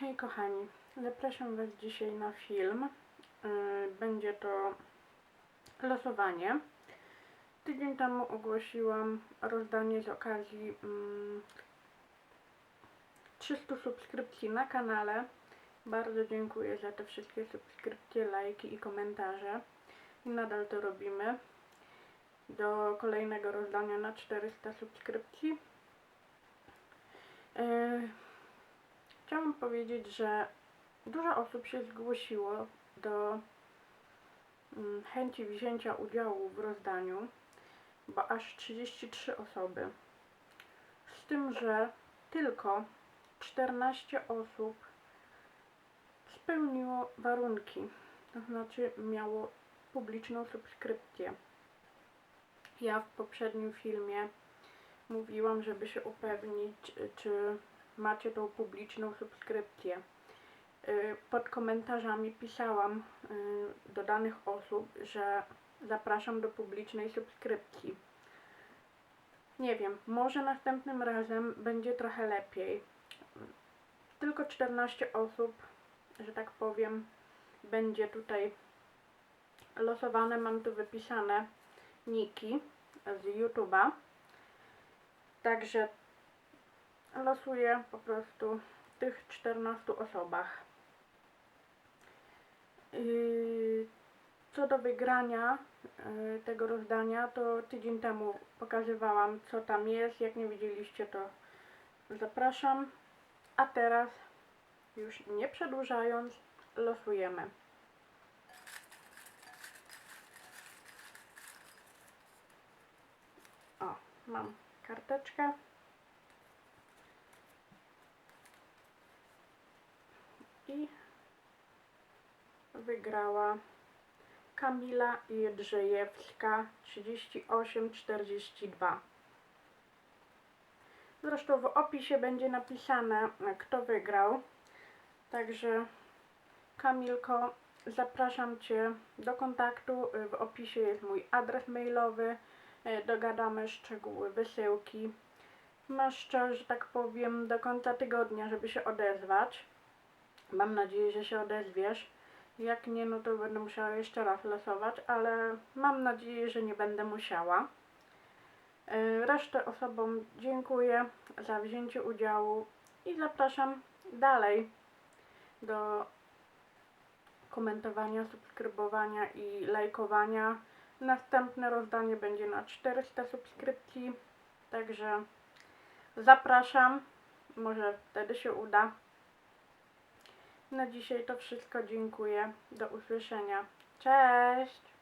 Hej kochani, zapraszam Was dzisiaj na film. Yy, Będzie to losowanie. Tydzień temu ogłosiłam rozdanie z okazji mm, 300 subskrypcji na kanale. Bardzo dziękuję za te wszystkie subskrypcje, lajki i komentarze. I nadal to robimy. Do kolejnego rozdania na 400 subskrypcji. Yy, Chciałam powiedzieć, że dużo osób się zgłosiło do mm, chęci wzięcia udziału w rozdaniu, bo aż 33 osoby. Z tym, że tylko 14 osób spełniło warunki, to znaczy miało publiczną subskrypcję. Ja w poprzednim filmie mówiłam, żeby się upewnić, czy macie tą publiczną subskrypcję. Y, Pod komentarzami pisałam y, do danych osób, że zapraszam do publicznej subskrypcji. Nie wiem, może następnym razem będzie trochę lepiej. Tylko 14 osób, że tak powiem, będzie tutaj losowane. Mam tu wypisane niki z YouTube'a. Także losuję po prostu w tych 14 osobach. Yy, Co do wygrania yy, tego rozdania, to tydzień temu pokazywałam, co tam jest. Jak nie widzieliście, to zapraszam. A teraz, już nie przedłużając, losujemy. O, mam karteczkę. i wygrała Kamila Jedrzejewska 3842. Zresztą w opisie będzie napisane, kto wygrał. Także Kamilko, zapraszam Cię do kontaktu. W opisie jest mój adres mailowy. Dogadamy szczegóły wysyłki. Masz czas, że tak powiem, do końca tygodnia, żeby się odezwać. Mam nadzieję, że się odezwiesz. Jak nie, no to będę musiała jeszcze raz losować, ale mam nadzieję, że nie będę musiała. Yy, Resztę osobom dziękuję za wzięcie udziału i zapraszam dalej do komentowania, subskrybowania i lajkowania. Następne rozdanie będzie na 400 subskrypcji, także zapraszam. Może wtedy się uda. Na dzisiaj to wszystko. Dziękuję. Do usłyszenia. Cześć!